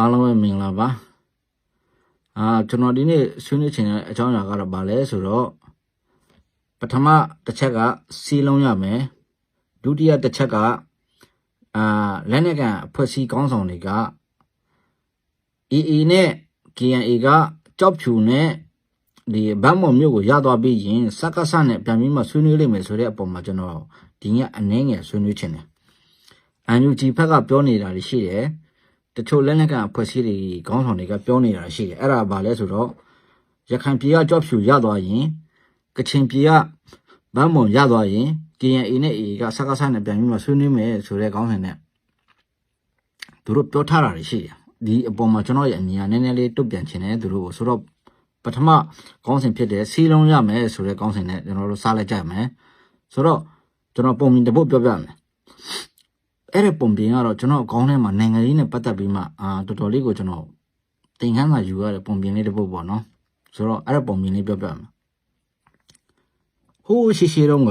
အားလုံးပဲမင်္ဂလာပါအာကျွန်တော်ဒီနေ့ဆွေးနွေးချင်တဲ့အကြောင်းအရာကတော့ဗာလဲဆိုတော့ပထမတစ်ချက်ကစီလုံးရမယ်ဒုတိယတစ်ချက်ကအာလက်နက်ကန်အဖွဲ့အစည်းကောင်းဆောင်တွေက EA နဲ့ KNA ကကြောက်ဖြူနဲ့ဒီဗတ်မော်မြို့ကိုရသွားပြီးရင်စက္ကစနဲ့ပြန်ပြီးမှဆွေးနွေးလိမ့်မယ်ဆိုတဲ့အပေါ်မှာကျွန်တော်ဒီညအနှင်းငယ်ဆွေးနွေးချင်တယ်အန်ယူဂျီဖက်ကပြောနေတာတွေရှိတယ် တချို့လက်နက်ကအဖွဲ့အစည်းတွေခေါင်းဆောင်တွေကပြောနေတာရှိတယ်အဲ့ဒါဘာလဲဆိုတော့ရခိုင်ပြည်ကကြော့ဖြူရသွားရင်ကချင်ပြည်ကဗန်းမုံရသွားရင် KNA နဲ့ AA ကစကားဆနဲ့ပြန်ပြီးမှဆွေးနွေးမယ်ဆိုတဲ့ခေါင်းဆောင်နဲ့သူတို့ပြောထားတာတွေရှိတယ်ဒီအပေါ်မှာကျွန်တော်ရဲ့အမြင်ကနည်းနည်းလေးတုတ်ပြန်ချင်တယ်သူတို့ကိုဆိုတော့ပထမခေါင်းစဉ်ဖြစ်တဲ့စီလုံးရမယ်ဆိုတဲ့ခေါင်းစဉ်နဲ့ကျွန်တော်တို့စားလိုက်ကြမယ်ဆိုတော့ကျွန်တော်ပုံမြင်တစ်ပုတ်ပြောပြမယ် အဲ့ဒီပုံပြင်ကတော့ကျွန်တော်အကောင်းထဲမှာနိုင်ငံရေးနဲ့ပတ်သက်ပြီးမှအာတော်တော်လေးကိုကျွန်တော်သင်ခန်းစာယူရတဲ့ပုံပြင်လေးတစ်ပုတ်ပေါ့နော်ဆိုတော့အဲ့ဒီပုံပြင်လေးပြောပြမယ်ဟိုးရှိရှိတော့က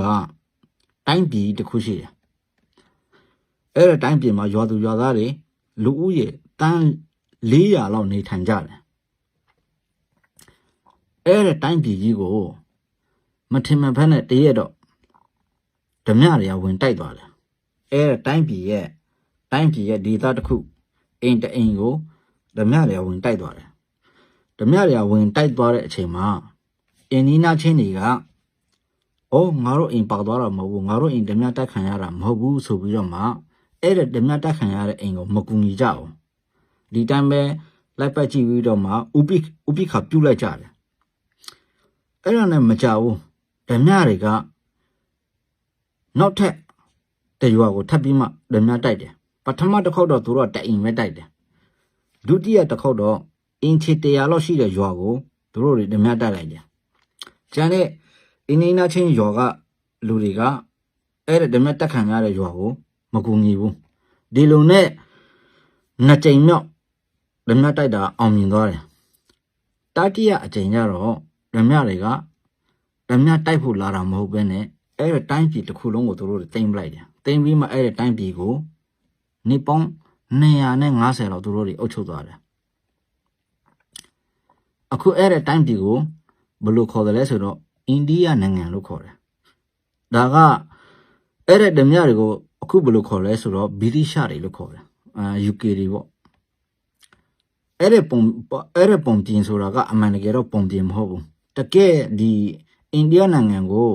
တိုင်းပြည်တစ်ခုရှိတယ်အဲ့ဒီတိုင်းပြည်မှာရွာသူရွာသားတွေလူဦးရေတန်း400လောက်နေထိုင်ကြတယ်အဲ့ဒီတိုင်းပြည်ကြီးကိုမထင်မှန်ဖက်နဲ့တရက်တော့ဓမြတွေကဝင်တိုက်သွားတယ် အဲတိုင်းပြည်ရဲ့တိုင်းပြည်ရဲ့ဒေသတစ်ခုအိမ်တအိမ်ကိုဓမြတွေကဝင်တိုက်သွားတယ်ဓမြတွေကဝင်တိုက်သွားတဲ့အချိန်မှာအင်းနီနာချင်းတွေကအော်ငါတို့အိမ်ပေါက်သွားတာမဟုတ်ဘူးငါတို့အိမ်ဓမြတိုက်ခံရတာမဟုတ်ဘူးဆိုပြီးတော့မှအဲ့တဲ့ဓမြတိုက်ခံရတဲ့အိမ်ကိုမကူညီကြအောင်ဒီတိုင်းပဲလိုက်ပတ်ကြည့်ပြီးတော့မှဥပိဥပိခပြုတ်လိုက်ကြတယ်အဲ့ဒါနဲ့မကြဘူးဓမြတွေကနောက်ထပ် တရွာကိုထပ်ပြီးမှဓမြတိုက်တယ်ပထမတစ်ခေါက်တော့သူတို့ကတအိမ်ပဲတိုက်တယ်ဒုတိယတစ်ခေါက်တော့အင်ချီ100လောက်ရှိတဲ့ရွာကိုသူတို့တွေဓမြတိုက်လိုက်တယ်ကျန်တဲ့အင်းနေနာချင်းရွာကလူတွေကအဲ့ဒါဓမြတက်ခံရတဲ့ရွာကိုမကူညီဘူးဒီလိုနဲ့နှစ်ကြိမ်မြောက်ဓမြတိုက်တာအောင်မြင်သွားတယ်တတိယအကြိမ်ကျတော့ဓမြတွေကဓမြတိုက်ဖို့လာတာမဟုတ်ဘဲနဲ့အဲ့ဒီတိုင်းပြည်တစ်ခုလုံးကိုသူတို့တင်ပလိုက်တယ် တင်ပြီးမှအဲ့ဒီတိုင်းပြည်ကိုနေပေါင်း250လောက်သူတို့တွေအုပ်ချုပ်သွားတယ်အခုအဲ့ဒီတိုင်းပြည်ကိုဘယ်လိုခေါ်တယ်လဲဆိုတော့အိန္ဒိယနိုင်ငံလို့ခေါ်တယ်ဒါကအဲ့ဒီဓမြတွေကိုအခုဘယ်လိုခေါ်လဲဆိုတော့ဗြိတိရှတွေလို့ခေါ်တယ်အာ UK တွေပေါ့အဲ့ဒီပုံအဲ့ဒီပုံပြင်ဆိုတာကအမှန်တကယ်တော့ပုံပြင်မဟုတ်ဘူးတကယ်ဒီအိန္ဒိယနိုင်ငံကို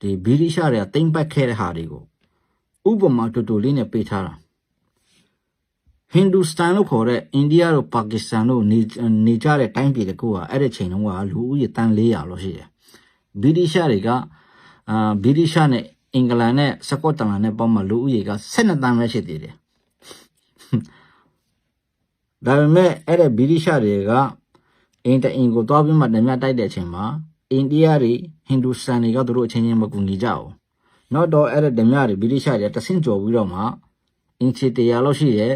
ဒီဗြိတိရှတွေကတိမ့်ပတ်ခဲ့တဲ့ဟာတွေကို ဥပမာတူတူလေးနဲ့ပေးထားတာဟင်ဒူစတန်လို့ခေါ်တဲ့အိန္ဒိယတို့ပါကစ္စတန်တို့နေနေကြတဲ့တိုင်းပြည်တကူကအဲ့ဒီချိန်တုန်းကလူဦးရေတန်း400လောက်ရှိတယ်ဗြိတိရှတွေကအာဗြိတိရှနဲ့အင်္ဂလန်နဲ့စကော့တလန်နဲ့ပေါင်းမှလူဦးရေက12တန်းပဲရှိသေးတယ်ဒါပေမဲ့အဲ့ဒီဗြိတိရှတွေကအင်တအင်ကိုသွားပြီးမှဓမြတိုက်တဲ့အချိန်မှာအိန္ဒိယတွေဟင်ဒူစတန်တွေကသူတို့အချင်းချင်းမကူညီကြဘူး။ နောက်တော့အဲ့ဒါဓမြတွေဗြိတိရှတွေတဆင့်ကြော်ပြီးတော့မှအင်ချီတရာလောက်ရှိတဲ့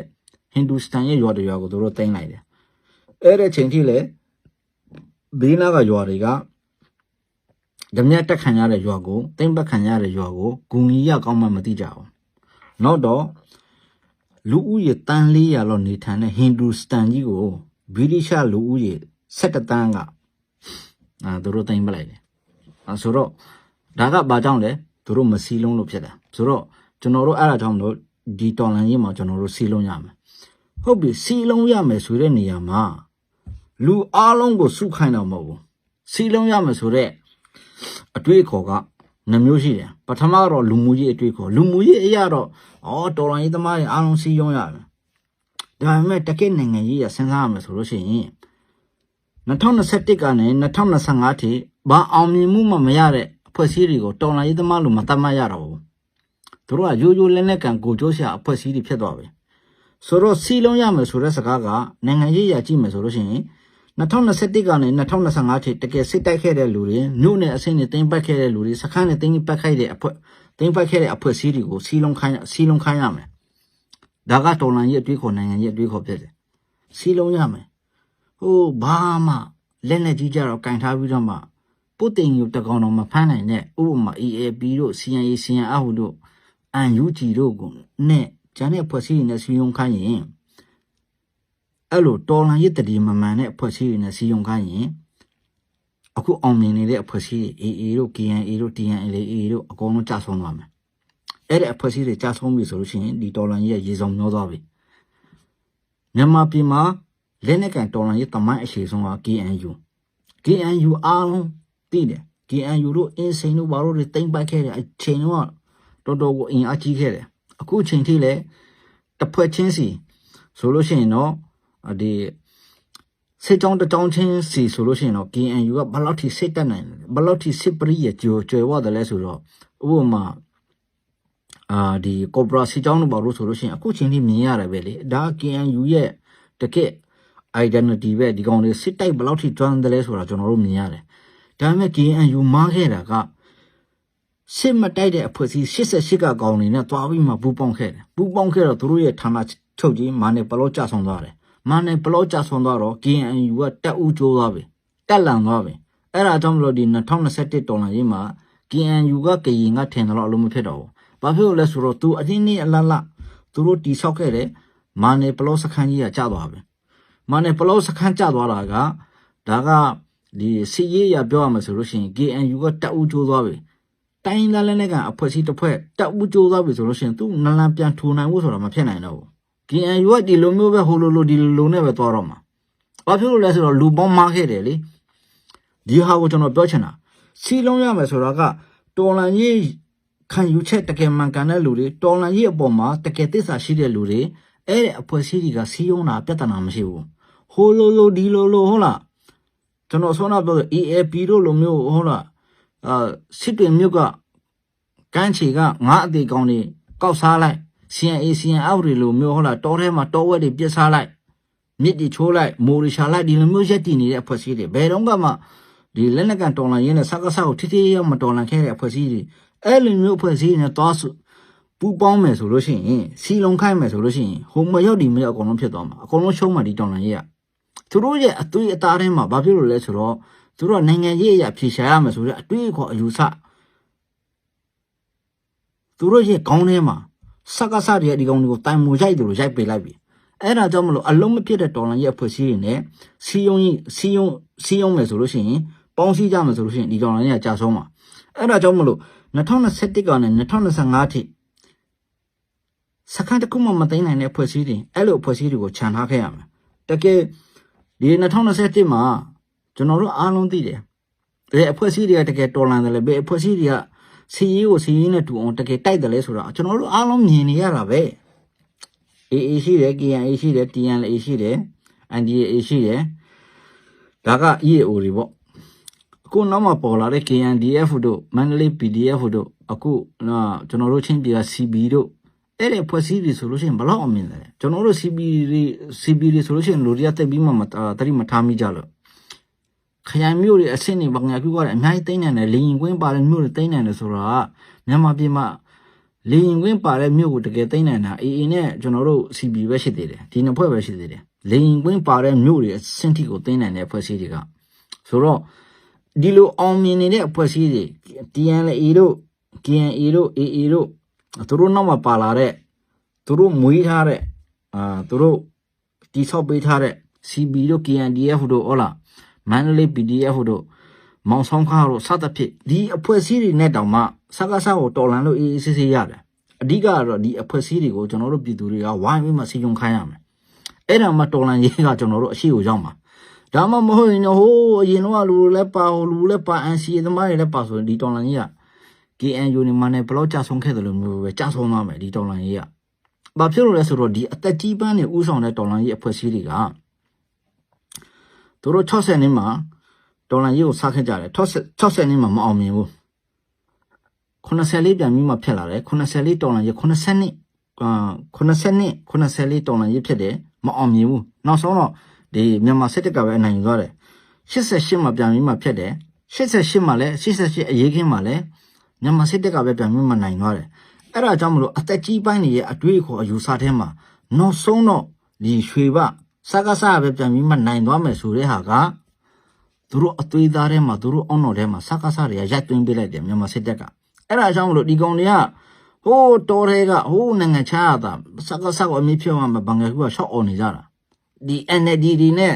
ဟင်ဒူစတန်ရဲ့ရွာတွေရွာကိုသူတို့တင်လိုက်တယ်။အဲ့ဒီချိန်ထိလေဘေးနားကရွာတွေကဓမြတက်ခံရတဲ့ရွာကိုတင်ပတ်ခံရတဲ့ရွာကိုဂူညီရကောင်းမှမသိကြဘူး။နောက်တော့လူဦးရေတန်း400လောက်နေထိုင်တဲ့ဟင်ဒူစတန်ကြီးကိုဗြိတိရှလူဦးရေ17တန်းကအာသူတို့တင်ပလိုက်တယ်အဲဆိုတော့ဒါကဘာကြောင့်လဲ သူတို့မစီလုံးလို့ဖြစ်တာဆိုတော့ကျွန်တော်တို့အဲ့ဒါကြောင့်မလို့ဒီတော်လန်ရေးမှာကျွန်တော်တို့စီလုံးရမယ်ဟုတ်ပြီစီလုံးရမယ်ဆိုတဲ့နေရာမှာလူအားလုံးကိုစုခိုင်းတော့မဟုတ်ဘူးစီလုံးရမယ်ဆိုတဲ့အတွေ့အခေါ်ကနှမျိုးရှိတယ်ပထမတော့လူမှုရေးအတွေ့အခေါ်လူမှုရေးအရာတော့ဩတော်လန်ရေးသမားတွေအားလုံးစီယုံရမယ်ဒါပေမဲ့တကယ့်နိုင်ငံရေးရစဉ်းစားရမယ်ဆိုလို့ရှိရင်2021ကနေ2025ထိဘာအောင်မြင်မှုမှမရတဲ့ အဖွဲ့အစည်းတွေကိုတော်လှန်ရေးသမားလို့မသတ်မှတ်ရတော့ဘူးသူတို့ကရိုးရိုးလဲလဲကန်ကိုကြိုးရှာအဖွဲ့အစည်းတွေဖြစ်သွားပြီဆိုတော့စီလုံးရမယ်ဆိုတဲ့စကားကနိုင်ငံရေးရကြည့်မယ်ဆိုလို့ရှိရင်2021ကနေ2025ထိတကယ်စစ်တိုက်ခဲ့တဲ့လူတွေမြို့နယ်အဆင့်တွေတင်ပတ်ခဲ့တဲ့လူတွေစခန်းတွေတင်ပတ်ခဲ့တဲ့အဖွဲ့တင်ပတ်ခဲ့တဲ့အဖွဲ့အစည်းတွေကိုစီလုံးခိုင်းစီလုံးခိုင်းရမယ်ဒါကတော်လှန်ရေးအတွေးခေါ်နိုင်ငံရေးအတွေးခေါ်ဖြစ်တယ်စီလုံးရမယ်ဟိုဘာမှလက်နဲ့ကြီးကြတော့ကင်ထားပြီးတော့မှ ပုတ်တင်ယူတကောင်တော့မဖမ်းနိုင်တဲ့ဥပမာ EAP တို့ CNA CNA ဟုတို့ UNG တို့ကိုနဲ့ဂျန်တဲ့ဖွဲ့စည်းနေတဲ့စီယုံခိုင်းရင်အဲ့လိုတော်လန်ရစ်တတိမမှန်တဲ့အဖွဲ့အစည်းတွေနဲ့စီယုံခိုင်းရင်အခုအောင်မြင်နေတဲ့အဖွဲ့အစည်းတွေ AA တို့ KNA တို့ TNLA တို့အကုန်လုံးကြာဆုံးသွားမယ်အဲ့ဒီအဖွဲ့အစည်းတွေကြာဆုံးပြီဆိုလို့ရှိရင်ဒီတော်လန်ရစ်ရဲ့ရေစုံမျောသွားပြီမြန်မာပြည်မှာလက်နက်ကန်တော်လန်ရစ်တမိုင်းအခြေဆုံးက KNU KNU အားလုံး သိတယ် KNU တို့အင်းစိန်တို့ဘာလို့တွေတိမ့်ပိုက်ခဲ့တဲ့အချိန်တော့တော်တော်ကိုအင်အားကြီးခဲ့တယ်အခုအချိန်ထိလည်းတစ်ဖွဲ့ချင်းစီဆိုလို့ရှိရင်တော့ဒီစစ်ကြောင်းတစ်ကြောင်းချင်းစီဆိုလို့ရှိရင်တော့ KNU ကဘယ်လောက်ထိစိတ်တက်နိုင်လဲဘယ်လောက်ထိစစ်ပရိရကြွကြွယ်ဝတယ်လဲဆိုတော့ဥပမာအာဒီကော်ပိုရာစီကြောင်းတို့ဘာလို့ဆိုလို့ရှိရင်အခုချိန်ထိမြင်ရတယ်ပဲလေဒါ KNU ရဲ့တကက် identity ပဲဒီကောင်တွေစစ်တိုက်ဘယ်လောက်ထိကျွမ်းတယ်လဲဆိုတာကျွန်တော်တို့မြင်ရတယ် ဒါပေမဲ့ KNU မားခဲ့တာကစစ်မတိုက်တဲ့အဖွဲ့အစည်း88ကကောင်တွေနဲ့တွားပြီးမှပူပေါင်းခဲ့တယ်ပူပေါင်းခဲ့တော့သူတို့ရဲ့ဌာနချုပ်ကြီးမာနေပလောကြဆောင်သွားတယ်မာနေပလောကြဆောင်သွားတော့ KNU ကတက်ဦးကျိုးသွားပြီတက်လန်သွားပြီအဲ့ဒါကြောင့်မလို့ဒီ2021ဒေါ်လာရေးမှာ KNU ကကရင်ကထင်တယ်လို့အလုံးမဖြစ်တော့ဘူးဘာဖြစ်လို့လဲဆိုတော့သူအတင်းနဲ့အလလသူတို့တိဆောက်ခဲ့တယ်မာနေပလောစခန်းကြီးကကျသွားပြီမာနေပလောစခန်းကျသွားတာကဒါက ဒီစီရေးရပြောရမှာဆိုလို့ရှိရင် KNU ကတက်ဦးကျိုးသွားပြီတိုင်းသားလည်းလည်းကအဖွဲ့အစည်းတစ်ဖွဲ့တက်ဦးကျိုးသွားပြီဆိုလို့ရှိရင်သူနလန်ပြန်ထူနိုင်ဖို့ဆိုတာမဖြစ်နိုင်တော့ဘူး KNU ကဒီလိုမျိုးပဲဟိုလိုလိုဒီလိုလိုနဲ့ပဲသွားတော့မှာဘာဖြစ်လို့လဲဆိုတော့လူပေါင်းမားခဲ့တယ်လေဒီဟာကိုကျွန်တော်ပြောချင်တာစီလုံးရမယ်ဆိုတာကတော်လန်ကြီးခံယူချက်တကယ်မှန်ကန်တဲ့လူတွေတော်လန်ကြီးအပေါ်မှာတကယ်သစ္စာရှိတဲ့လူတွေအဲ့ဒီအဖွဲ့အစည်းတွေကစီယုံတာပြဿနာမရှိဘူးဟိုလိုလိုဒီလိုလိုဟုတ်လား ကျွန်တော်ဆောနာပြောတဲ့ EAP တို့လိုမျိုးဟုတ်လားအာစစ်တွေမြို့ကကန်းချီကငါအသေးကောင်းတွေကောက်စားလိုက် CNA CNR တွေလိုမျိုးဟုတ်လားတောထဲမှာတောဝက်တွေပြစ်စားလိုက်မြစ်တွေချိုးလိုက်မိုးတွေရှာလိုက်ဒီလိုမျိုးရက်တည်နေတဲ့အဖွဲ့အစည်းတွေဘယ်တော့မှဒီလက်နက်ကန်တော်လန်ရင်းနဲ့စကားစားကိုထိထိရောက်မတော်လန်ခဲ့တဲ့အဖွဲ့အစည်းတွေအဲ့လိုမျိုးအဖွဲ့အစည်းတွေနဲ့တောစုပူပေါင်းမယ်ဆိုလို့ရှိရင်စီလုံခိုင်းမယ်ဆိုလို့ရှိရင်ဟိုမရောက်ဒီမရောက်အကုန်လုံးဖြစ်သွားမှာအကုန်လုံးရှုံးမှာဒီတော်လန်ရေးက သူတို့ရဲ့အသွေးအသားထဲမှာဘာဖြစ်လို့လဲဆိုတော့သူတို့ကနိုင်ငံရေးအရာဖြေရှာရမယ်ဆိုတော့အတွေးခေါ်အယူဆသူတို့ရဲ့ခေါင်းထဲမှာစကားစားတွေဒီကောင်တွေကိုတိုင်မူရိုက်တယ်လို့ရိုက်ပေးလိုက်ပြီအဲ့ဒါကြောင့်မလို့အလုံးမဖြစ်တဲ့ဒေါ်လာရဲ့အဖွဲ့အစည်းတွေနဲ့စီယုံကြီးစီယုံစီယုံမယ်ဆိုလို့ရှိရင်ပေါင်းစည်းကြမယ်ဆိုလို့ရှိရင်ဒီဒေါ်လာရဲ့ကြာဆုံးမှာအဲ့ဒါကြောင့်မလို့2021ကနေ2025ထိစကန်တခုမှမသိနိုင်တဲ့ဖွဲ့စည်းတွေအဲ့လိုဖွဲ့စည်းတွေကိုခြံထားခဲ့ရမယ်တကယ် ဒီ2021မှာကျွန်တော်တို့အားလုံးသိတယ်ဘယ်အဖွဲ့အစည်းတွေကတကယ်တော်လန်တယ်လဲဘယ်အဖွဲ့အစည်းတွေကစီရေးကိုစီရေးနဲ့တူအောင်တကယ်တိုက်တယ်လဲဆိုတာကျွန်တော်တို့အားလုံးမြင်နေရတာပဲ AA ရှိတယ် KNA ရှိတယ် TNLA ရှိတယ် NDAA ရှိတယ်ဒါက EAO တွေပေါ့အခုနောက်မှပေါ်လာတဲ့ KNDF တို့မန္တလေး PDF တို့အခုနော်ကျွန်တော်တို့ချင်းပြည်က CB တို့ အဲ့ဒီဖွဲ့စည်းတွေဆိုလို့ရှိရင်ဘလောက်အမြင်လဲကျွန်တော်တို့ CB တွေ CB တွေဆိုလို့ရှိရင်လူတွေကတက်ပြီးမှမတတိမထားမိကြလို့ခရိုင်မျိုးတွေအဆင့်တွေဘာညာပြုတ်ကြတယ်အများကြီးတိမ့်နိုင်တယ်လေရင်ကွင်းပါတဲ့မျိုးတွေတိမ့်နိုင်တယ်ဆိုတာမြန်မာပြည်မှာလေရင်ကွင်းပါတဲ့မျိုးကိုတကယ်တိမ့်နိုင်တာ AA နဲ့ကျွန်တော်တို့ CB ပဲရှိသေးတယ်ဒီနှစ်ဖွဲ့ပဲရှိသေးတယ်လေရင်ကွင်းပါတဲ့မျိုးတွေအဆင့်ထိကိုတိမ့်နိုင်တဲ့ဖွဲ့စည်းတွေကဆိုတော့ဒီလိုအောင်မြင်နေတဲ့အဖွဲ့အစည်းတွေ TNLA တို့ KNA တို့ AA တို့ သူတို့နောက်မှာပါလာတဲ့သူတို့မွေးထားတဲ့အာသူတို့တိဆောက်ပေးထားတဲ့ CB တို့ KNDF တို့ဟုတ်လားမန္တလေး PDF တို့မောင်ဆောင်ခါတို့စသဖြင့်ဒီအဖွဲ့အစည်းတွေနဲ့တောင်မှစကားစားကိုတော်လန်လို့အေးအေးဆေးဆေးရတယ်အဓိကကတော့ဒီအဖွဲ့အစည်းတွေကိုကျွန်တော်တို့ပြည်သူတွေကဝိုင်းပြီးမှစီယုံခိုင်းရမယ်အဲ့ဒါမှတော်လန်ရေးကကျွန်တော်တို့အရှိကိုရောက်မှာဒါမှမဟုတ်ရင်ဟိုးအရင်တော့လူလည်းပါဟိုလူလည်းပါ NCA သမားတွေလည်းပါဆိုရင်ဒီတော်လန်ကြီးက KNU နေမှာနဲ့ဘလောက်ကြဆုံးခဲ့တယ်လို့မျိုးပဲကြဆုံးသွားမယ်ဒီတော်လန်ကြီးကဘာဖြစ်လို့လဲဆိုတော့ဒီအသက်ကြီးပန်းနေဥဆောင်တဲ့တော်လန်ကြီးအဖွဲ့အစည်းတွေကသူတို့60နှစ်မှာတော်လန်ကြီးကိုစားခဲ့ကြတယ်60နှစ်မှာမအောင်မြင်ဘူး84ပြန်ပြီးမှဖြစ်လာတယ်84တော်လန်ကြီး80နှစ်အာ80နှစ်84တော်လန်ကြီးဖြစ်တယ်မအောင်မြင်ဘူးနောက်ဆုံးတော့ဒီမြန်မာစစ်တပ်ကပဲအနိုင်ယူသွားတယ်88မှာပြန်ပြီးမှဖြစ်တယ်88မှာလည်း88အရေးခင်းမှာလည်း မြန်မာစစ်တပ်ကပဲပြန်ပြီးမှနိုင်သွားတယ်အဲ့ဒါကြောင့်မလို့အသက်ကြီးပိုင်းတွေရဲ့အတွေ့အခေါ်အယူဆထဲမှာနောက်ဆုံးတော့ဒီရွှေဘစကားစားပဲပြန်ပြီးမှနိုင်သွားမယ်ဆိုတဲ့ဟာကသူတို့အသွေးသားထဲမှာသူတို့အောင်းတော်ထဲမှာစကားစားတွေကရိုက်သွင်းပေးလိုက်တယ်မြန်မာစစ်တပ်ကအဲ့ဒါကြောင့်မလို့ဒီကောင်တွေကဟိုးတော်တွေကဟိုးနိုင်ငံခြားတာစကားစားကိုအမြင့်ဖြစ်မှဘင်္ဂလားကရှော့အော်နေကြတာဒီ NLD ဒီနဲ့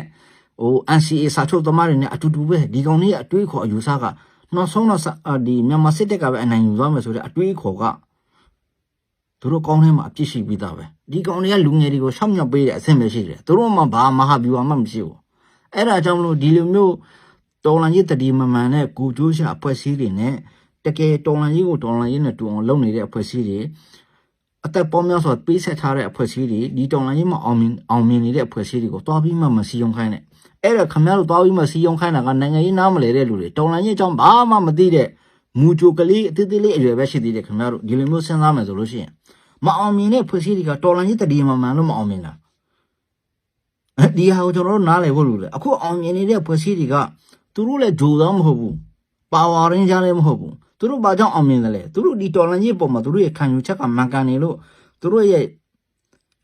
ဟို NCA စာချုပ်သမားတွေနဲ့အတူတူပဲဒီကောင်လေးကအတွေးခေါ်အယူဆက နောက်ဆုံးတော့စအာဒီမြန်မာစစ်တပ်ကပဲအနိုင်ယူသွားမယ်ဆိုတဲ့အတွေးခေါ်ကသူတို့ကောင်းထဲမှာအပြစ်ရှိပြီးသားပဲဒီကောင်တွေကလူငယ်တွေကိုရှောက်မြောက်ပေးတဲ့အဆင့်ပဲရှိတယ်သူတို့မှဘာမဟာဗျူဟာမှမရှိဘူးအဲ့ဒါကြောင့်မလို့ဒီလိုမျိုးတော်လန်ကြီးတတိမမှန်နဲ့ကိုကျိုးရှာအဖွဲ့အစည်းတွေနဲ့တကယ်တော်လန်ကြီးကိုတော်လန်ကြီးနဲ့တူအောင်လုပ်နေတဲ့အဖွဲ့အစည်းတွေအသက်ပေါင်းများစွာပေးဆက်ထားတဲ့အဖွဲ့အစည်းတွေဒီတောင်လိုင်းကြီးမှာအောင်မြင်အောင်မြင်နေတဲ့အဖွဲ့အစည်းတွေကိုတွားပြီးမှမစီယုံခိုင်းနဲ့ အဲ့ဒါခင်ဗျားတို့တွားပြီးမှစီယုံခိုင်းတာကနိုင်ငံရေးနားမလဲတဲ့လူတွေတောင်လိုင်းကြီးအကြောင်းဘာမှမသိတဲ့မူကြိုကလေးအသေးသေးလေးအရွယ်ပဲရှိသေးတယ်ခင်ဗျားတို့ဒီလိုမျိုးစဉ်းစားမယ်ဆိုလို့ရှိရင်မအောင်မြင်တဲ့အဖွဲ့အစည်းတွေကတော်လိုင်းကြီးတတိယမှမှန်လို့မအောင်မြင်တာအဲဒီဟာကိုကျွန်တော်တို့နားလည်ဖို့လိုတယ်အခုအောင်မြင်နေတဲ့အဖွဲ့အစည်းတွေကသူတို့လည်းဂျိုသားမဟုတ်ဘူးပါဝါရင်းကြလည်းမဟုတ်ဘူးသူတို့ဘာကြောင့်အောင်မြင်တယ်လဲသူတို့ဒီတော်လိုင်းကြီးပုံမှာသူတို့ရဲ့ခံယူချက်ကမှန်ကန်နေလို့သူတို့ရဲ့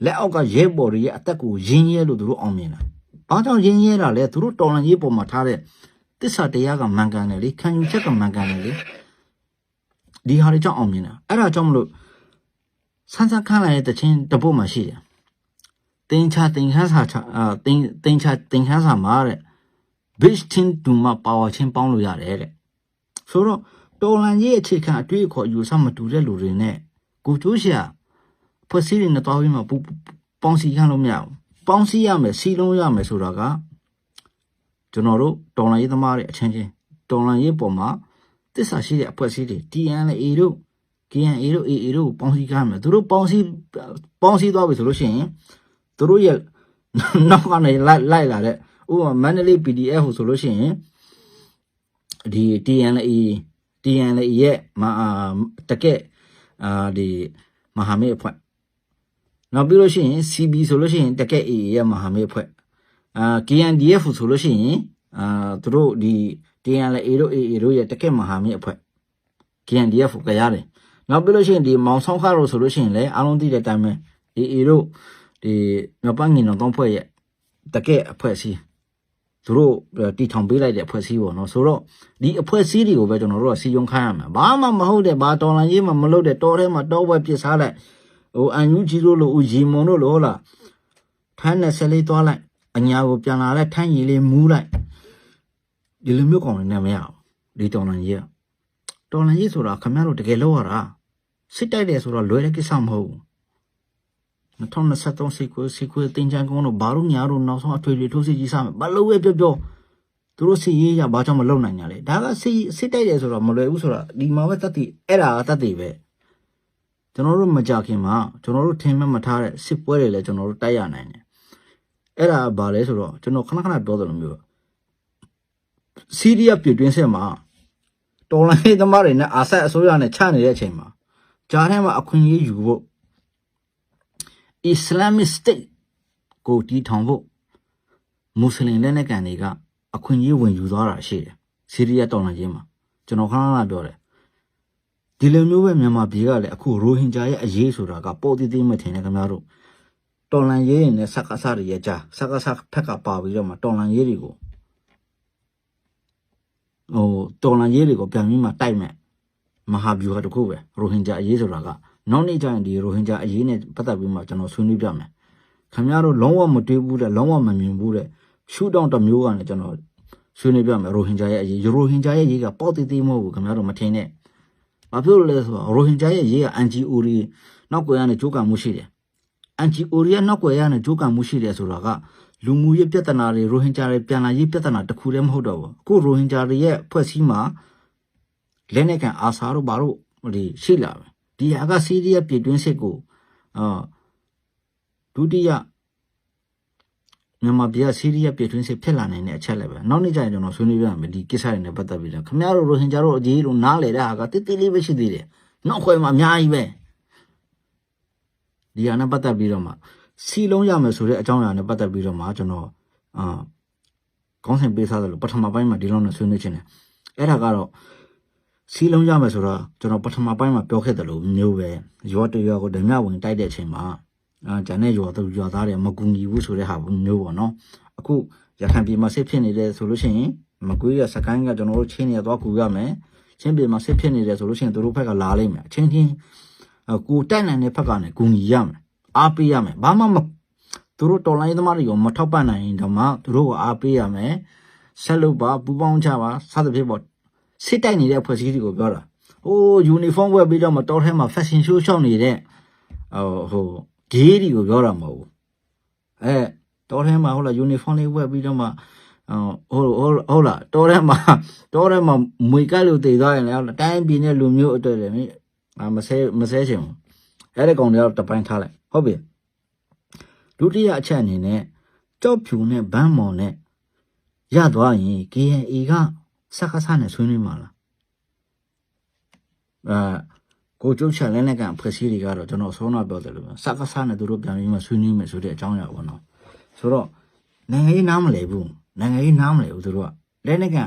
လက်အောက်ကရဲဘော်တွေရဲ့အသက်ကိုရင်းရဲလို့သူတို့အောင်မြင်တာ။ ဘာကြောင့်ရင်းရဲတာလဲသူတို့တော်လန်ရေးပေါ်မှာထားတဲ့တစ္ဆာတရားကမှန်ကန်တယ်လေခံယူချက်ကမှန်ကန်တယ်လေဒီဟာတွေကြောင့်အောင်မြင်တာ။အဲ့ဒါကြောင့်မလို့ဆန်းဆန်းခန်းလာတဲ့တခြင်းတစ်ပုတ်မှရှိတယ်။တင်ချတင်ခန်းစာချအာတင်တင်ချတင်ခန်းစာမှာတဲ့ bitch tin ဒူမပါဝါချင်းပေါင်းလို့ရတယ်တဲ့။ဆိုတော့တော်လန်ရေးအခြေခံအတွေ့အခေါ်အယူဆမတူတဲ့လူတွေနဲ့ကိုကျိုးရှာဖွဲ့စည်းတွေနဲ့တွားပြီးမှပူပေါင်းစည်းခံလို့မရဘူး ပေါင်းစည်းရမယ်စီလုံးရမယ်ဆိုတာကကျွန်တော်တို့တော်လန်ရေးသမားတွေအချင်းချင်းတော်လန်ရေးပေါ်မှာတစ္ဆာရှိတဲ့အဖွဲ့အစည်းတွေ TNA တို့ KNA တို့ AA တို့ပေါင်းစည်းခံမယ်သူတို့ပေါင်းစည်းပေါင်းစည်းသွားပြီဆိုလို့ရှိရင်သူတို့ရဲ့နောက်ကနေလိုက်လိုက်လာတဲ့ဥပမာမန္တလေး PDF ဟိုဆိုလို့ရှိရင်ဒီ TNA TNA ရဲ့မအာတကက်အာဒီမဟာမိတ်အဖွဲ့ နောက်ပြီးလို့ရှိရင် CB ဆိုလို့ရှိရင်တကက် AA ရဲ့မဟာမိတ်အဖွဲ့အာ KNDF ဆိုလို့ရှိရင်အာသူတို့ဒီ TNLA တို့ AA တို့ရဲ့တကက်မဟာမိတ်အဖွဲ့ KNDF ကိုကြားတယ်နောက်ပြီးလို့ရှိရင်ဒီမောင်ဆောင်ခါတို့ဆိုလို့ရှိရင်လည်းအားလုံးသိတဲ့အတိုင်းပဲ AA တို့ဒီမြောက်ပိုင်းငင်တော်တောင်းဖွဲ့ရဲ့တကက်အဖွဲ့အစည်းသူတို့တီထောင်ပေးလိုက်တဲ့အဖွဲ့အစည်းပေါ့နော်ဆိုတော့ဒီအဖွဲ့အစည်းတွေကိုပဲကျွန်တော်တို့ကစီယုံခိုင်းရမှာဘာမှမဟုတ်တဲ့ဘာတော်လန်ရေးမှမလုပ်တဲ့တော်ထဲမှာတောဝဲပစ်စားလိုက် ဟိုအန်ယူဂျီတို့လိုဦးရီမွန်တို့လိုဟုတ်လားထမ်းနဲ့ဆက်လေးသွားလိုက်အညာကိုပြန်လာလိုက်ထမ်းရည်လေးမူးလိုက်ဒီလိုမျိုးကောင်တွေနဲ့မရဘူးဒီတော်လန်ရေးကတော်လန်ရေးဆိုတာခင်ဗျားတို့တကယ်လောက်ရတာစစ်တိုက်တယ်ဆိုတော့လွယ်တဲ့ကိစ္စမဟုတ်ဘူး2023စီကိုစီကိုတင်ချန်ကုန်းတို့ဘာလို့ညာတို့နောက်ဆုံးအထွေထွေထိုးစစ်ကြီးစမယ်ဘာလို့ပဲပြောပြောသူတို့စီရေးရဘာကြောင့်မလုပ်နိုင်ကြလဲဒါကစီစစ်တိုက်တယ်ဆိုတော့မလွယ်ဘူးဆိုတော့ဒီမှာပဲတတ်တည်အဲ့ဒါကတတ်တည်ပဲ ကျွန်တော်တို့မကြခင်မှာကျွန်တော်တို့ထင်မှတ်မထားတဲ့စစ်ပွဲတွေလည်းကျွန်တော်တို့တိုက်ရနိုင်တယ်အဲ့ဒါဘာလဲဆိုတော့ကျွန်တော်ခဏခဏပြောတယ်လို့မျိုးစီးရီးယားပြည်တွင်းစစ်မှာတော်လိုင်းသမားတွေနဲ့အာဆက်အစိုးရနဲ့ချနေတဲ့အချိန်မှာကြားထဲမှာအခွင့်အရေးယူဖို့ Islamic State ကိုတီးထောင်ဖို့မွတ်စလင်လက်နက်ကန်တွေကအခွင့်အရေးဝင်ယူသွားတာရှိတယ်စီးရီးယားတော်လှန်ရေးမှာကျွန်တော်ခဏခဏပြောတယ် ဒီလိုမျိုးပဲမြန်မာပြည်ကလည်းအခုရိုဟင်ဂျာရဲ့အရေးဆိုတာကပေါ်တည်တည်မထင်နဲ့ခင်ဗျားတို့တော်လှန်ရေးတွေနဲ့စက္ကစတွေရဲ့ကြားစက္ကစဖက်ကပါပြီးတော့မှတော်လှန်ရေးတွေကိုဟိုတော်လှန်ရေးတွေကိုပြန်ပြီးမှတိုက်မဲ့မဟာဗျူဟာတစ်ခုပဲရိုဟင်ဂျာအရေးဆိုတာကနောက်နေ့ကျရင်ဒီရိုဟင်ဂျာအရေးနဲ့ပတ်သက်ပြီးမှကျွန်တော်ဆွေးနွေးပြမယ်ခင်ဗျားတို့လုံးဝမတွေးဘူးတဲ့လုံးဝမမြင်ဘူးတဲ့ရှူတောင်းတစ်မျိုးကလည်းကျွန်တော်ဆွေးနွေးပြမယ်ရိုဟင်ဂျာရဲ့အရေးရိုဟင်ဂျာရဲ့အရေးကပေါ့တည်တည်မဟုတ်ဘူးခင်ဗျားတို့မထင်နဲ့ ဘာဖြစ်လို့လဲဆိုတော့ရိုဟင်ဂျာရဲ့အရေးက NGO တွေနောက်ကွယ်ကနေကြိုးကံမှုရှိတယ် NGO တွေရဲ့နောက်ကွယ်ရနေကြိုးကံမှုရှိတယ်ဆိုတာကလူမှုရေးပြဿနာတွေရိုဟင်ဂျာတွေပြန်လာရေးပြဿနာတစ်ခုတည်းမဟုတ်တော့ဘူးအခုရိုဟင်ဂျာတွေရဲ့ဖွဲ့စည်းမှာလက်နက်ကန်အာဆာတို့ဘာလို့ဒီရှိလာပဲဒီဟာကစီးရီးယားပြည်တွင်းစစ်ကိုအာဒုတိယ မြန်မာပြည်ကစီးရီးယားပြည်တွင်းစစ်ဖြစ်လာနိုင်တဲ့အချက်လည်းပဲနောက်နေ့ကျရင်ကျွန်တော်ဆွေးနွေးပြမယ်ဒီကိစ္စတွေနဲ့ပတ်သက်ပြီးတော့ခင်ဗျားတို့ရိုဟင်ဂျာတို့အကြီးတို့နားလေတဲ့ဟာကတိတိလေးပဲရှိသေးတယ်နောက်ခွဲမှာအများကြီးပဲဒီဟာနဲ့ပတ်သက်ပြီးတော့မှစီလုံးရမယ်ဆိုတဲ့အကြောင်းအရာနဲ့ပတ်သက်ပြီးတော့မှကျွန်တော်အာကောင်းစဉ်ပေးစားတယ်လို့ပထမပိုင်းမှာဒီလောက်နဲ့ဆွေးနွေးခြင်းတယ်အဲ့ဒါကတော့စီလုံးရမယ်ဆိုတော့ကျွန်တော်ပထမပိုင်းမှာပြောခဲ့တယ်လို့မျိုးပဲရောတရောကိုဓမြဝင်တိုက်တဲ့အချိန်မှာ အာဂျန်နဲ့ရောသူရောသားတွေမကူညီဘူးဆိုတဲ့ဟာမျိုးပေါ့နော်အခုရခိုင်ပြည်မှာစစ်ဖြစ်နေတယ်ဆိုလို့ရှိရင်မကွေးရစကိုင်းကကျွန်တော်တို့ချင်းနေသွားကူရမယ်ချင်းပြည်မှာစစ်ဖြစ်နေတယ်ဆိုလို့ရှိရင်တို့ဘက်ကလာလိမ့်မယ်အချင်းချင်းကိုတက်နိုင်တဲ့ဘက်ကလည်းကူညီရမယ်အားပေးရမယ်ဘာမှမသူတို့တော်လိုင်းသမားတွေကိုမထောက်ပံ့နိုင်ရင်တော့မှသူတို့ကအားပေးရမယ်ဆက်လုပ်ပါပူပေါင်းချပါစသဖြင့်ပေါ့စစ်တိုက်နေတဲ့ဖွဲ့စည်းတွေကိုပြောတာဟိုယူနီဖောင်းဝတ်ပြီးတော့မတော်ထဲမှာ fashion show ရှောက်နေတဲ့ဟိုဟို ဂေးတွေကိုပြောတာမဟုတ်ဘူးအဲတော်ထဲမှာဟုတ်လားယူနီဖောင်းလေးဝတ်ပြီးတော့မှဟိုဟိုဟုတ်လားတော်ထဲမှာတော်ထဲမှာမွေကက်လို့တည်သွားရင်လည်းတိုင်းပြည်နဲ့လူမျိုးအတွက်လည်းမဆဲမဆဲချင်ဘူးအဲ့ဒီကောင်တွေကတော့တပိုင်းထားလိုက်ဟုတ်ပြီဒုတိယအချက်အနေနဲ့ကြောက်ဖြူနဲ့ဗန်းမော်နဲ့ရသွားရင် KNA ကစက္ကစနဲ့ဆွေးနွေးမှာလားအဲ ကိုကျုပ်ချက်လဲနဲ့ကဖွဲ့စည်းတွေကတော့ကျွန်တော်ဆုံးတော့ပြောတယ်လို့စက္ကစနဲ့သူတို့ပြန်ပြီးမှဆွေးနွေးမယ်ဆိုတဲ့အကြောင်းအရာပေါ့နော်ဆိုတော့နိုင်ငံရေးနားမလဲဘူးနိုင်ငံရေးနားမလဲဘူးသူတို့ကလဲနဲ့က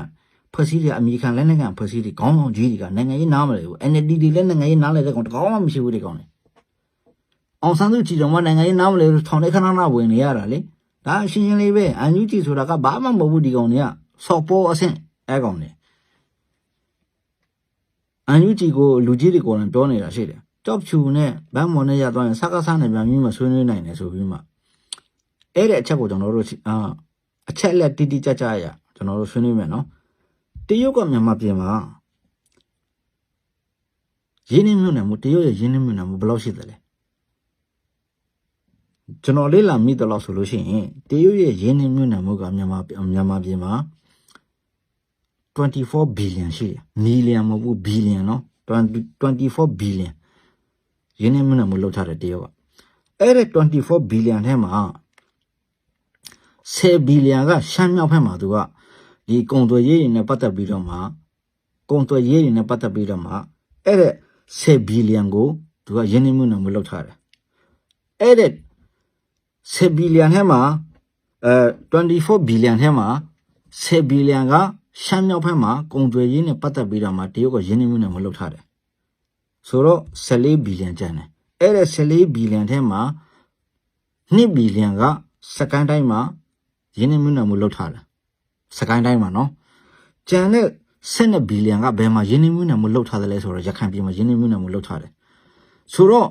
ဖွဲ့စည်းတွေအမေရိကန်လဲနဲ့ကဖွဲ့စည်းတွေခေါင်းဆောင်ကြီးတွေကနိုင်ငံရေးနားမလဲဘူး NLD တွေလည်းနိုင်ငံရေးနားလဲတဲ့ကောင်တကောင်မှမရှိဘူးဒီကောင်တွေအောင်ဆန်းစုကြည်တော်မနိုင်ငံရေးနားမလဲလို့ထောင်ထဲခဏခဏဝင်နေရတာလေဒါအရှင်းရှင်းလေးပဲအန်ယူကြည်ဆိုတာကဘာမှမဟုတ်ဘူးဒီကောင်တွေကစော်ပေါ်အဆင့်အဲကောင်တွေ အန်ယူကြည်ကိုလူကြီးတွေကိုလည်းပြောနေတာရှိတယ်ကြောက်ဖြူနဲ့ဗန်းမော်နဲ့ရသွားရင်စကားစားနဲ့ပြန်ပြီးမှဆွေးနွေးနိုင်တယ်ဆိုပြီးမှအဲ့ဒီအချက်ကိုကျွန်တော်တို့အာအချက်လက်တိတိကျကျရကျွန်တော်တို့ဆွေးနွေးမယ်နော်တရုတ်ကမြန်မာပြည်မှာရင်းနှီးမြှုပ်နှံမှုတရုတ်ရဲ့ရင်းနှီးမြှုပ်နှံမှုဘယ်လောက်ရှိသလဲကျွန်တော်လေးလာမိတယ်လို့ဆိုလို့ရှိရင်တရုတ်ရဲ့ရင်းနှီးမြှုပ်နှံမှုကမြန်မာမြန်မာပြည်မှာ 24 billion ရှိတယ်။ million မဟုတ်ဘူး billion နော်20 24 billion ရင်းနှီးမြှုပ်နှံမှုလုပ်ထားတဲ့တရုတ်ကအဲ့ဒီ24 billion ထဲမှာ10 billion ကရှမ်းမြောက်ဘက်မှာသူကဒီကုန်သွယ်ရေးတွေနဲ့ပတ်သက်ပြီးတော့မှကုန်သွယ်ရေးတွေနဲ့ပတ်သက်ပြီးတော့မှအဲ့ဒီ10 billion ကိုသူကရင်းနှီးမြှုပ်နှံမှုလုပ်ထားတယ်အဲ့ဒီ10ဘီလီယံထဲမှာအဲ24ဘီလီယံထဲမှာ10ဘီလီယံက ရှမ်းမြောက်ဘက်မှာကုန်သွယ်ရေးနဲ့ပတ်သက်ပြီးတော့မှတရုတ်ကရင်းနှီးမှုနဲ့မလုပ်ထားတယ်ဆိုတော့14ဘီလီယံကျန်တယ်အဲ့ဒါ14ဘီလီယံထဲမှာ2ဘီလီယံကစကိုင်းတိုင်းမှာရင်းနှီးမှုနဲ့မလုပ်ထားတယ်စကိုင်းတိုင်းမှာနော်ကျန်တဲ့12ဘီလီယံကဘယ်မှာရင်းနှီးမှုနဲ့မလုပ်ထားတယ်လဲဆိုတော့ရခိုင်ပြည်မှာရင်းနှီးမှုနဲ့မလုပ်ထားတယ်ဆိုတော့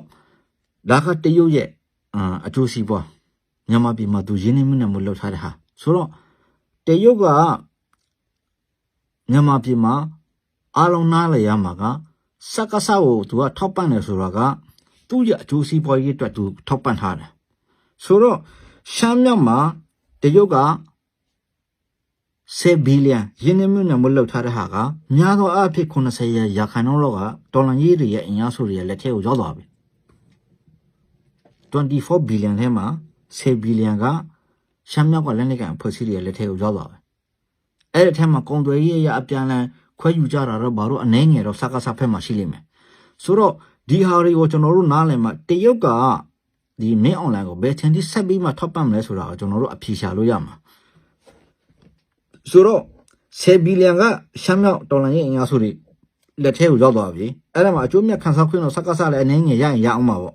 ဒါကတရုတ်ရဲ့အာအကျိုးစီးပွားမြန်မာပြည်မှာသူရင်းနှီးမှုနဲ့မလုပ်ထားတဲ့ဟာဆိုတော့တရုတ်က မြန်မာပြည်မှာအားလုံးနားလည်ရမှာကစက္ကစကိုသူကထောက်ပံ့တယ်ဆိုတာကသူ့ရဲ့အကျိုးစီးပွားရေးအတွက်သူထောက်ပံ့ထားတယ်ဆိုတော့ရှမ်းမြောက်မှာတရုတ်က10ဘီလီယံရင်းနှီးမှုနဲ့မလုပ်ထားတဲ့ဟာကများသောအားဖြင့်80ရာရာခိုင်နှုန်းလောက်ကဒေါ်လာရေးတွေရဲ့အင်အားစုတွေရဲ့လက်ထဲကိုရောက်သွားပြီ24ဘီလီယံထဲမှာ10ဘီလီယံကရှမ်းမြောက်ကလက်နက်ကဖွဲ့စည်းတွေရဲ့လက်ထဲကိုရောက်သွားပြီ အဲ့ဒီထဲမှာကုန်သွယ်ရေးရအပြန်လန်ခွဲယူကြတာတော့ဘာလို့အနေငယ်တော့စကားစားဖက်မှာရှိလိမ့်မယ်ဆိုတော့ဒီဟာတွေကိုကျွန်တော်တို့နားလည်မှာတရုတ်ကဒီမင်းအွန်လိုင်းကိုဘယ်ချင်တိဆက်ပြီးမှထောက်ပံ့မလဲဆိုတာကိုကျွန်တော်တို့အဖြေရှာလို့ရမှာဆိုတော့10ဘီလီယံကရှမ်းမြောက်ဒေါ်လာရေးအင်အားစုတွေလက်ထဲကိုရောက်သွားပြီအဲ့ဒါမှာအကျိုးမြတ်ခံစားခွင့်တော့စကားစားလည်းအနေငယ်ရရင်ရအောင်ပါပေါ့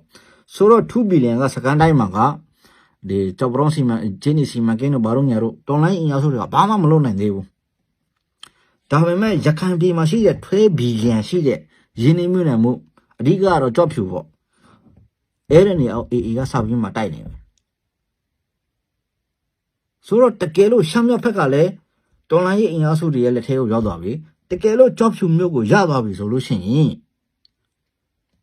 ဆိုတော့2ဘီလီယံကစကန်တိုင်းမှာက ဒီကြောက်ပရောင်းစီမံဂျင်းနီစီမံကိန်းတို့ဘာလို့ညာတို့တော်လိုင်းအင်အားစုတွေကဘာမှမလုပ်နိုင်သေးဘူးဒါပေမဲ့ရခိုင်ပြည်မှာရှိတဲ့ထွဲဘီလီယံရှိတဲ့ရင်းနှီးမြှုပ်နှံမှုအဓိကကတော့ကြော့ဖြူပေါ့အဲ့ဒီနေအောင်အေအေကစောက်ပြီးမှတိုက်နေတယ်ဆိုတော့တကယ်လို့ရှမ်းမြောက်ဘက်ကလည်းတော်လိုင်းရဲ့အင်အားစုတွေရဲ့လက်ထဲကိုရောက်သွားပြီတကယ်လို့ကြော့ဖြူမျိုးကိုရသွားပြီဆိုလို့ရှိရင်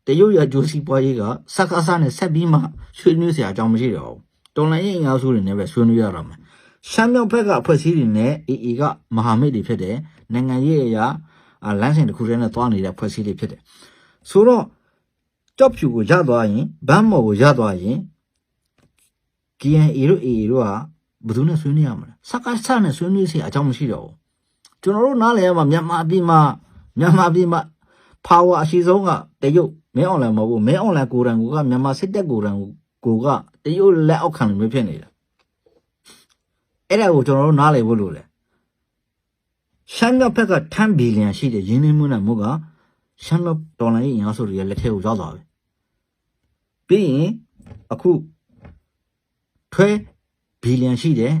တရုတ်ရဂျိုစီပွားရေးကစက္ကစနဲ့ဆက်ပြီးမှဆွေးနွေးစရာအကြောင်းမရှိတော့ဘူး တော်လိုင်းရဲ့အင်အားစုတွေနဲ့ပဲဆွေးနွေးရတော့မယ်ရှမ်းမြောက်ဘက်ကအဖွဲ့အစည်းတွေနဲ့အေအေကမဟာမိတ်တွေဖြစ်တယ်နိုင်ငံရေးအရာလမ်းစဉ်တစ်ခုတည်းနဲ့သွားနေတဲ့ဖွဲ့စည်းတွေဖြစ်တယ်ဆိုတော့ကြော့ဖြူကိုရသွားရင်ဗမ်းမော်ကိုရသွားရင် KNA တို့ AA တို့ကဘယ်သူနဲ့ဆွေးနွေးရမလဲစကားဆနဲ့ဆွေးနွေးစီအကြောင်းမရှိတော့ဘူးကျွန်တော်တို့နားလည်ရမှာမြန်မာပြည်မှာမြန်မာပြည်မှာ power အရှိဆုံးကတရုတ်မင်းအွန်လိုင်းမဟုတ်ဘူးမင်းအွန်လိုင်းကိုယ်တိုင်ကမြန်မာစစ်တပ်ကိုယ်တိုင် ကိုကတရုတ်လက်အောက်ခံလို့မျိုးဖြစ်နေတာအဲ့ဒါကိုကျွန်တော်တို့နားလည်ဖို့လိုတယ်ရှမ်းမြောက်ဘက်က10ဘီလီယံရှိတဲ့ရင်းနှီးမှုနဲ့မှုကရှမ်းမြောက်ဒေါ်လာရေးအင်အားစုတွေရဲ့လက်ထဲကိုရောက်သွားပြီပြီးရင်အခုထွဲဘီလီယံရှိတဲ့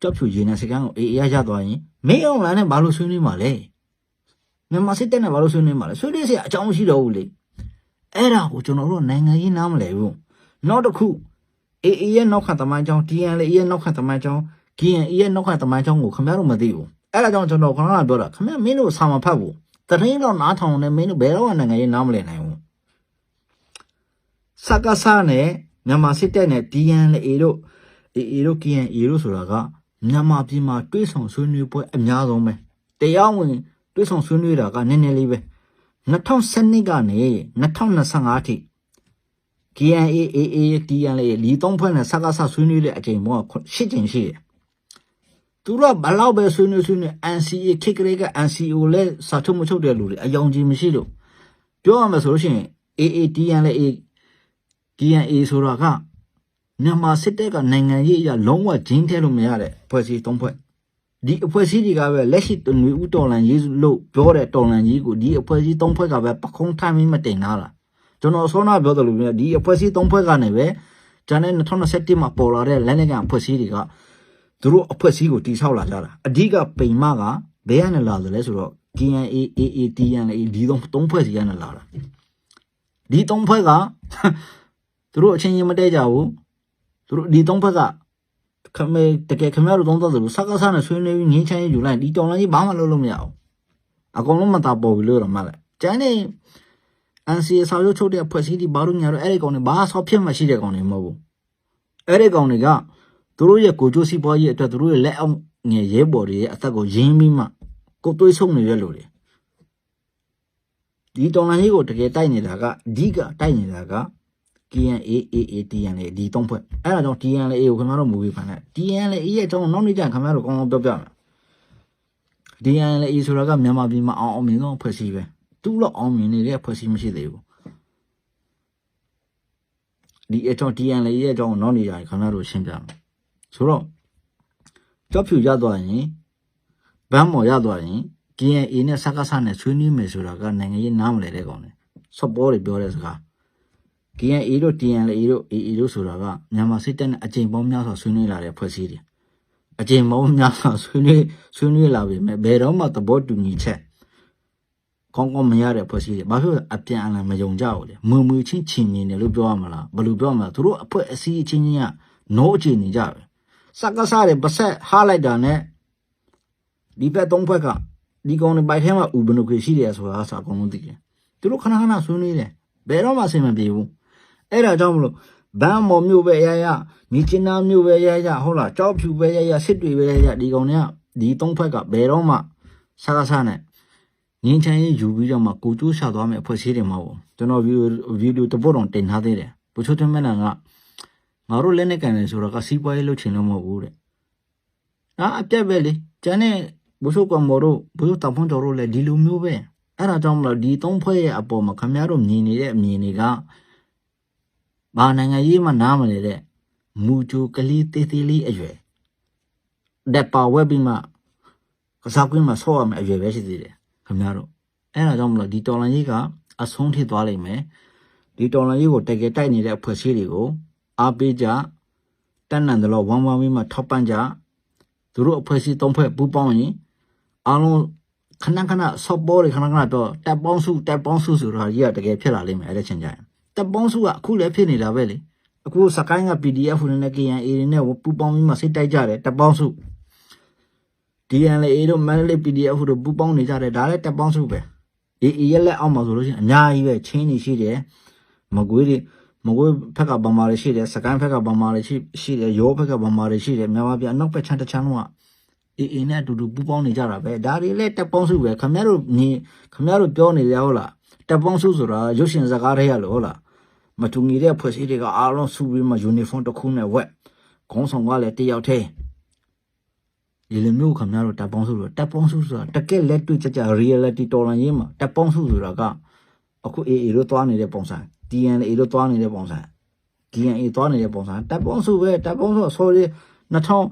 ကြောက်ဖြူရေနံစကန်ကိုအေးအေးရသွားရင်မင်းအောင်လိုင်းနဲ့ဘာလို့ဆွေးနွေးမှာလဲမြန်မာစစ်တပ်နဲ့ဘာလို့ဆွေးနွေးမှာလဲဆွေးနွေးစရာအကြောင်းမရှိတော့ဘူးလေအဲ့ဒါကိုကျွန်တော်တို့နိုင်ငံရေးနားမလဲဘူး နောက်တစ်ခု AA ရဲ့နောက်ခံသမိုင်းကြောင်း TNL ရဲ့နောက်ခံသမိုင်းကြောင်း KNA ရဲ့နောက်ခံသမိုင်းကြောင်းကိုခင်ဗျားတို့မသိဘူးအဲ့ဒါကြောင့်ကျွန်တော်ခဏခဏပြောတာခင်ဗျားမင်းတို့စာမဖတ်ဘူးတရင်တော့နားထောင်နေမင်းတို့ဘယ်တော့မှနိုင်ငံရေးနားမလည်နိုင်ဘူးစကားစားနဲ့မြန်မာစစ်တပ်နဲ့ TNL တို့ AA တို့ KNA တို့ဆိုတာကမြန်မာပြည်မှာတွေးဆောင်ဆွေးနွေးပွဲအများဆုံးပဲတရားဝင်တွေးဆောင်ဆွေးနွေးတာကနည်းနည်းလေးပဲ2012ကနေ2025အထိ KNA AA TNL လီသုံးဖွဲ့နဲ့စကားဆဆွေးနွေးတဲ့အချိန်ပေါင်းက၈ချိန်ရှိတယ်။သူတို့ကဘလောက်ပဲဆွေးနွေးဆွေးနွေး NCA ခိတ်ကလေးက NCO လဲစာထုတ်မချုပ်တဲ့လူတွေအယောင်ကြီးမရှိလို့ပြောရမယ်ဆိုလို့ရှိရင် AA TNL KNA ဆိုတာကမြန်မာစစ်တပ်ကနိုင်ငံရေးအရလုံးဝဂျင်းထဲလို့မရတဲ့ဖွဲ့စည်းသုံးဖွဲ့ဒီအဖွဲ့အစည်းတွေကပဲလက်ရှိတနွေဦးတော်လန်ရေးလို့ပြောတဲ့တော်လန်ကြီးကိုဒီအဖွဲ့အစည်းသုံးဖွဲ့ကပဲပခုံးထိုင်းမတင်လာတာ ကျွန်တော်ဆောနာပြောတယ်လို့မျိုးဒီအဖွဲ့အစည်း၃ဖွဲ့ကနေပဲဂျန်နဲ့2021မှာပေါ်လာတဲ့လက်နက်ကန်အဖွဲ့အစည်းတွေကသူတို့အဖွဲ့အစည်းကိုတိဆောက်လာကြတာအဓိကပိန်မကဘယ်ကနေလာတယ်လဲဆိုတော့ KNA AA TNA ဒီသုံးသုံးဖွဲ့စီကနေလာတာဒီသုံးဖွဲ့ကသူတို့အချင်းချင်းမတည့်ကြဘူးသူတို့ဒီသုံးဖွဲ့ကခမဲတကယ်ခမဲတို့သုံးသက်တယ်လို့စကားစားနဲ့ဆွေးနွေးပြီးငင်းချမ်းရေးယူလိုက်ဒီတောင်လိုင်းကြီးဘာမှလုပ်လို့မရဘူးအကုန်လုံးမတာပေါ်ဘူးလို့တော့မှလည်းကျန်နေ NCA စာချုပ်ချုပ်တဲ့ဖွဲ့စည်းဒီဘာလို့ညာတော့အဲ့ဒီကောင်တွေဘာဆောက်ဖြစ်မှရှိတဲ့ကောင်တွေမဟုတ်ဘူးအဲ့ဒီကောင်တွေကသူတို့ရဲ့ကိုကြိုးစီးပွားရေးအတွက်သူတို့ရဲ့လက်အောက်ငယ်ရဲဘော်တွေရဲ့အသက်ကိုရင်းပြီးမှကိုတွေးဆုံနေတဲ့လူတွေဒီတော်လိုင်းကြီးကိုတကယ်တိုက်နေတာကအဓိကတိုက်နေတာက KNA AA TNA ဒီသုံးဖွဲ့အဲ့ဒါကြောင့် TNA ကိုခင်ဗျားတို့မူပြီးဖန်တဲ့ TNA ရဲ့အကြောင်းနောက်နေ့ကျရင်ခင်ဗျားတို့ကောင်းကောင်းပြောပြမယ် TNA ဆိုတာကမြန်မာပြည်မှာအောင်အောင်မြင်ဆုံးဖွဲ့စည်းပဲ သူ့လောက်အောင်မြင်နေတဲ့ဖွဲ့စည်းမရှိသေးဘူးဒီအကြောင်း TNA ရဲ့အကြောင်းကိုနောက်နေကြရင်ခင်ဗျားတို့ရှင်းပြမယ်ဆိုတော့ကြောက်ဖြူရသွားရင်ဘမ်းမော်ရသွားရင် KNA နဲ့စကားဆနဲ့ဆွေးနွေးမယ်ဆိုတာကနိုင်ငံရေးနားမလည်တဲ့ကောင်လေစော့ပေါ်တွေပြောတဲ့စကား KNA တို့ TNA တို့ AA တို့ဆိုတာကမြန်မာစစ်တပ်နဲ့အကြိမ်ပေါင်းများစွာဆွေးနွေးလာတဲ့ဖွဲ့စည်းတယ်အကြိမ်ပေါင်းများစွာဆွေးနွေးဆွေးနွေးလာပြီမဲ့ဘယ်တော့မှသဘောတူညီချက် ကောင်းကောင်းမရတဲ့ဖွဲ့စည်းတယ်ဘာဖြစ်လို့အပြန်အလှန်မယုံကြဘူးလေမွေမွေချင်းချင်းမြင်တယ်လို့ပြောရမလားဘယ်လိုပြောရမလဲသူတို့အဖွဲ့အစည်းအချင်းချင်းက no အခြေနေကြပဲစကားစားတယ်ပတ်ဆက်ဟားလိုက်တာနဲ့ဒီဘက်သုံးဖွဲ့ကဒီကောင်တွေပိုက်ထဲမှာဥပနုခေရှိတယ်ဆိုတာအစအကုန်လုံးသိတယ်သူတို့ခဏခဏဆွေးနွေးတယ်ဘယ်တော့မှအဆင်မပြေဘူးအဲ့ဒါကြောင့်မလို့ဘန်းမော်မျိုးပဲရရမြစ်ချနာမျိုးပဲရရဟုတ်လားကြောက်ဖြူပဲရရစစ်တွေပဲရရဒီကောင်တွေကဒီသုံးဖက်ကဘယ်တော့မှဆာကဆာနဲ့ ငင်းချမ်းရေးယူပြီးတော့မှကိုကျိုးရှာသွားမယ်အဖွဲ့အစည်းတွေမှာပေါ့ကျွန်တော်ဗီဒီယိုဗီဒီယိုတပုတ်တော့တင်ထားသေးတယ်ဘုချိုးထွန်းမန်းကငါတို့လက်နဲ့ကန်တယ်ဆိုတော့ကစီးပွားရေးလုပ်ချင်လို့မဟုတ်ဘူးတဲ့အာအပြက်ပဲလေကျန်တဲ့ဘုချိုးကောင်မော်တို့ဘုချိုးတောင်ဖုံးတော်တို့လည်းဒီလိုမျိုးပဲအဲ့ဒါကြောင့်မလို့ဒီသုံးဖွဲ့ရဲ့အပေါ်မှာခင်ဗျားတို့မြင်နေတဲ့အမြင်တွေကဘာနိုင်ငံရေးမှနားမလဲတဲ့မူဂျိုကလေးတေးသေးလေးအရွယ်တက်ပါဝက်ပြီးမှကစားကွင်းမှာဆော့ရမယ်အရွယ်ပဲရှိသေးတယ် ခင်ဗျားတို့အဲ့ဒါကြောင့်မလို့ဒီတော်လန်ကြီးကအဆုံးထိသွားလိမ့်မယ်ဒီတော်လန်ကြီးကိုတကယ်တိုက်နေတဲ့အဖွဲ့အစည်းတွေကိုအားပေးကြတန်နန်တယ်လို့ဝမ်းဝမ်းပြီးမှထောက်ပံ့ကြသူတို့အဖွဲ့အစည်းသုံးဖွဲ့ပူးပေါင်းရင်အားလုံးခဏခဏဆော့ပေါ်တွေခဏခဏတော့တက်ပေါင်းစုတက်ပေါင်းစုဆိုတာကြီးကတကယ်ဖြစ်လာလိမ့်မယ်အဲ့ဒါချင်းကြရင်တက်ပေါင်းစုကအခုလည်းဖြစ်နေတာပဲလေအခုစကိုင်းက PDF နဲ့ KNA တွေနဲ့ပူပေါင်းပြီးမှစိတ်တိုက်ကြတယ်တက်ပေါင်းစု DNLA တို့ Manly PDF တို့ပူပေါင်းနေကြတယ်ဒါလည်းတက်ပေါင်းစုပဲ AA ရဲ့လက်အောက်မှာဆိုလို့ရှိရင်အများကြီးပဲချင်းနေရှိတယ်မကွေးတွေမကွေးဖက်ကဗမာတွေရှိတယ်စကိုင်းဖက်ကဗမာတွေရှိရှိတယ်ရောဖက်ကဗမာတွေရှိတယ်မြန်မာပြည်အနောက်ဘက်ချမ်းတစ်ချမ်းလုံးက AA နဲ့အတူတူပူပေါင်းနေကြတာပဲဒါတွေလည်းတက်ပေါင်းစုပဲခင်ဗျားတို့ညီခင်ဗျားတို့ပြောနေကြဟုတ်လားတက်ပေါင်းစုဆိုတာရုပ်ရှင်စကားတွေရလို့ဟုတ်လားမတူညီတဲ့ဖွဲ့စည်းတွေကအားလုံးစုပြီးမှယူနီဖောင်းတစ်ခုနဲ့ဝက်ခေါင်းဆောင်ကလည်းတယောက်တည်း ဒီလိုမျိုးခင်ဗျားတို့တက်ပေါင်းစုလို့တက်ပေါင်းစုဆိုတာတကယ်လက်တွေ့ကြကြ reality တော်လန်ရေးမှာတက်ပေါင်းစုဆိုတာကအခု AA တို့သွားနေတဲ့ပုံစံ TNA တို့သွားနေတဲ့ပုံစံ DNA သွားနေတဲ့ပုံစံတက်ပေါင်းစုပဲတက်ပေါင်းစု sorry 2000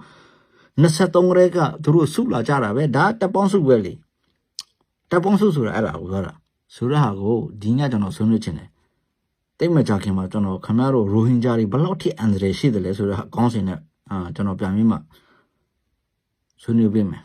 23ရဲကသူတို့စုလာကြတာပဲဒါတက်ပေါင်းစုပဲလေတက်ပေါင်းစုဆိုတာအဲ့ဒါကိုပြောတာဆိုတဲ့ဟာကိုဒီညကျွန်တော်ဆွေးနွေးချင်တယ်တိတ်မကြခင်မှာကျွန်တော်ခင်ဗျားတို့ရိုဟင်ဂျာတွေဘယ်လောက်ထိအန်ဒရယ်ရှိတယ်လဲဆိုတော့အကောင်းစင်နဲ့အာကျွန်တော်ပြန်ပြီးမှ ဆွေးနွေးပေးမယ်